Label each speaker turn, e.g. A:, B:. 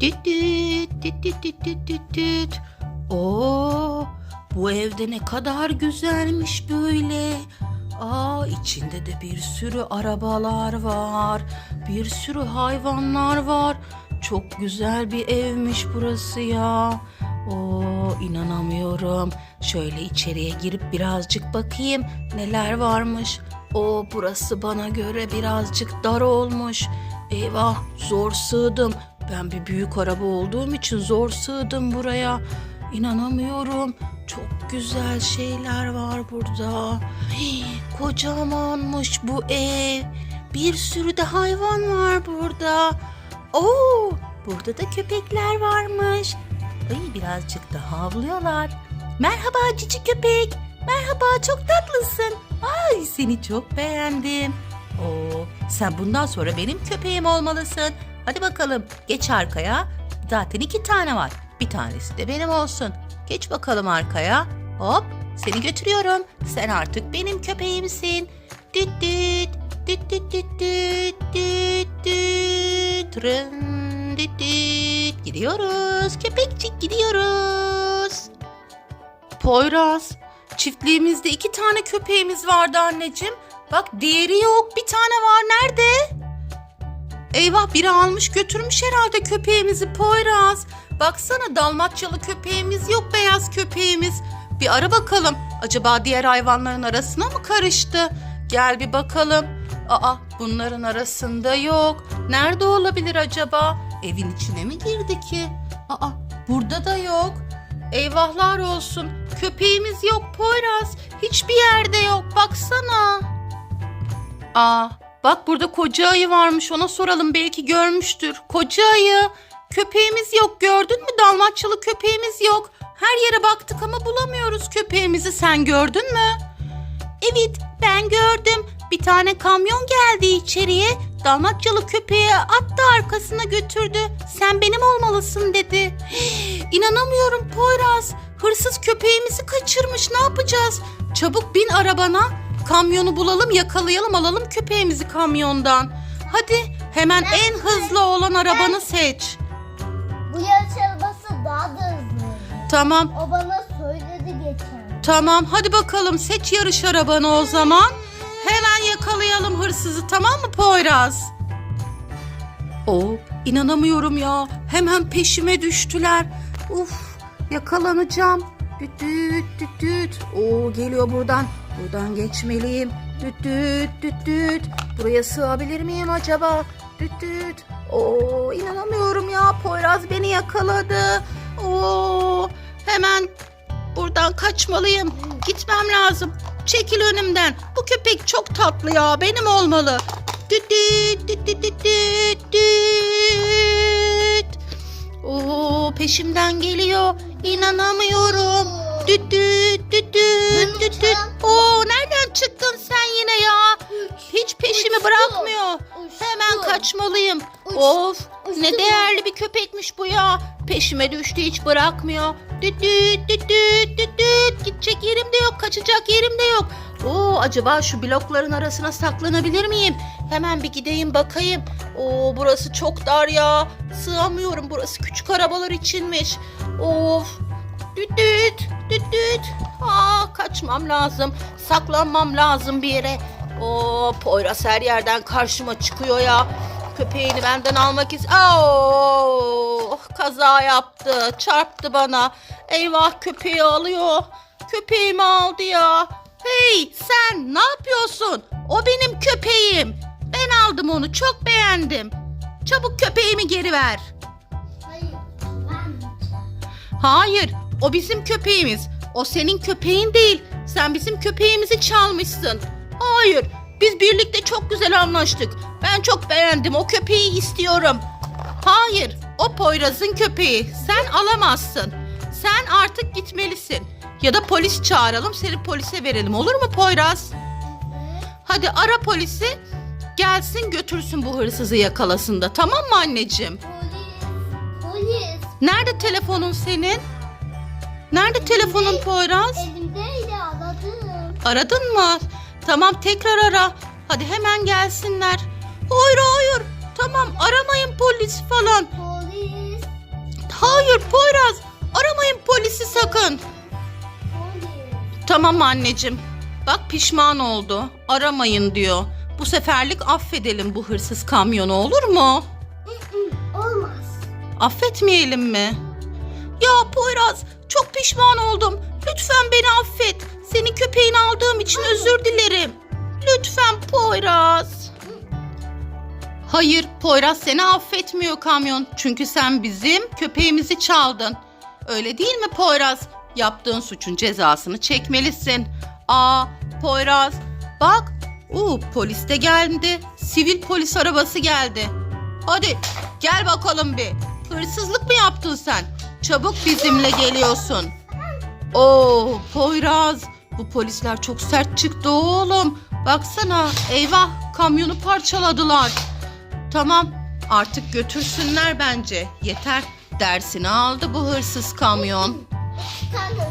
A: Düt bu evde ne kadar güzelmiş böyle. Aa içinde de bir sürü arabalar var. Bir sürü hayvanlar var. Çok güzel bir evmiş burası ya. Oo inanamıyorum. Şöyle içeriye girip birazcık bakayım neler varmış. O burası bana göre birazcık dar olmuş. Eyvah zor sığdım. Ben bir büyük araba olduğum için zor sığdım buraya. İnanamıyorum. Çok güzel şeyler var burada. Hii, kocamanmış bu ev. Bir sürü de hayvan var burada. Oo, burada da köpekler varmış. Ay birazcık da havlıyorlar. Merhaba cici köpek. Merhaba çok tatlısın. Ay seni çok beğendim. Oo, sen bundan sonra benim köpeğim olmalısın. Hadi bakalım geç arkaya. Zaten iki tane var. Bir tanesi de benim olsun. Geç bakalım arkaya. Hop seni götürüyorum. Sen artık benim köpeğimsin. Düt düt düt düt düt düt düt düt düt düt. Gidiyoruz köpekçik gidiyoruz. Poyraz çiftliğimizde iki tane köpeğimiz vardı anneciğim. Bak diğeri yok bir tane var nerede? Eyvah biri almış götürmüş herhalde köpeğimizi Poyraz. Baksana dalmatçalı köpeğimiz yok beyaz köpeğimiz. Bir ara bakalım. Acaba diğer hayvanların arasına mı karıştı? Gel bir bakalım. Aa bunların arasında yok. Nerede olabilir acaba? Evin içine mi girdi ki? Aa burada da yok. Eyvahlar olsun. Köpeğimiz yok Poyraz. Hiçbir yerde yok. Baksana. Aa, bak burada koca ayı varmış. Ona soralım belki görmüştür. Koca ayı. Köpeğimiz yok. Gördün mü? Dalmatçalı köpeğimiz yok. Her yere baktık ama bulamıyoruz köpeğimizi. Sen gördün mü? Evet, ben gördüm. Bir tane kamyon geldi içeriye. Dalmatçalı köpeği attı arkasına götürdü. Sen benim olmalısın dedi. İnanamıyorum Poyraz. Hırsız köpeğimizi kaçırmış. Ne yapacağız? Çabuk bin arabana. Kamyonu bulalım, yakalayalım, alalım köpeğimizi kamyondan. Hadi hemen
B: Ben
A: en hızlı olan arabanı seç.
B: Bu yarış arabası daha da hızlı.
A: Tamam,
B: O bana söyledi geçen.
A: tamam. Hadi bakalım seç yarış arabanı o zaman. Hemen yakalayalım hırsızı tamam mı Poyraz? Oo, inanamıyorum ya. Hemen peşime düştüler. Uf, yakalanacağım. Düt düt düt düt. Oo, geliyor buradan. Buradan geçmeliyim. Düt düt düt düt. Buraya sığabilir miyim acaba? Düt düt. Oo, inanamıyorum ya. Poyraz beni yakaladı. Oo, hemen buradan kaçmalıyım. Gitmem lazım. Çekil önümden. Bu köpek çok tatlı ya. Benim olmalı. Düt düt düt düt düt düt düt. Oo, peşimden geliyor. İnanamıyorum. Düt düt düt düt düt düt. Oo, nereden çıktın sen yine ya? Hiç peşimi bırakmıyor. Hemen kaçmalıyım. Of ne değerli bir köpekmiş bu ya. Peşime düştü hiç bırakmıyor. Düt düt düt düt düt düt. Gidecek yerim de yok kaçacak yerim de yok. Oo acaba şu blokların arasına saklanabilir miyim? Hemen bir gideyim bakayım. Oo burası çok dar ya. Sığamıyorum burası küçük arabalar içinmiş. Of. Düt düt düt düt. Aa kaçmam lazım. Saklanmam lazım bir yere. Oo Poyraz her yerden karşıma çıkıyor ya. Köpeğini benden almak is... Oo, kaza yaptı. Çarptı bana. Eyvah köpeği alıyor. Köpeğimi aldı ya. Hey sen ne yapıyorsun? O benim köpeğim. Ben aldım onu çok beğendim. Çabuk köpeğimi geri ver.
B: Hayır. Ben
A: Hayır, o bizim köpeğimiz. O senin köpeğin değil. Sen bizim köpeğimizi çalmışsın. Hayır, biz birlikte çok güzel anlaştık. Ben çok beğendim. O köpeği istiyorum. Hayır, o Poyraz'ın köpeği. Sen alamazsın. Sen artık gitmelisin. Ya da polis çağıralım, seni polise verelim. Olur mu Poyraz? Hadi ara polisi. Gelsin götürsün bu hırsızı yakalasın da. Tamam mı anneciğim?
B: Polis. Polis.
A: Nerede telefonun senin? Nerede telefonun Poyraz?
B: Elimdeydi aradım.
A: Aradın mı? Tamam tekrar ara. Hadi hemen gelsinler. Hayır hayır. Tamam aramayın polis falan.
B: Polis.
A: Hayır Poyraz aramayın polisi sakın.
B: Polis.
A: Tamam anneciğim. Bak pişman oldu. Aramayın diyor. Bu seferlik affedelim bu hırsız kamyonu olur mu?
B: Olmaz.
A: Affetmeyelim mi? Ya Poyraz çok pişman oldum. Lütfen beni affet. Senin köpeğini aldığım için özür dilerim. Lütfen Poyraz. Hayır Poyraz seni affetmiyor kamyon. Çünkü sen bizim köpeğimizi çaldın. Öyle değil mi Poyraz? Yaptığın suçun cezasını çekmelisin. Aa Poyraz bak. Uu, polis de geldi. Sivil polis arabası geldi. Hadi gel bakalım bir. Hırsızlık mı yaptın sen? Çabuk bizimle geliyorsun. Oo Poyraz. Bu polisler çok sert çıktı oğlum. Baksana eyvah kamyonu parçaladılar. Tamam artık götürsünler bence. Yeter dersini aldı bu hırsız kamyon.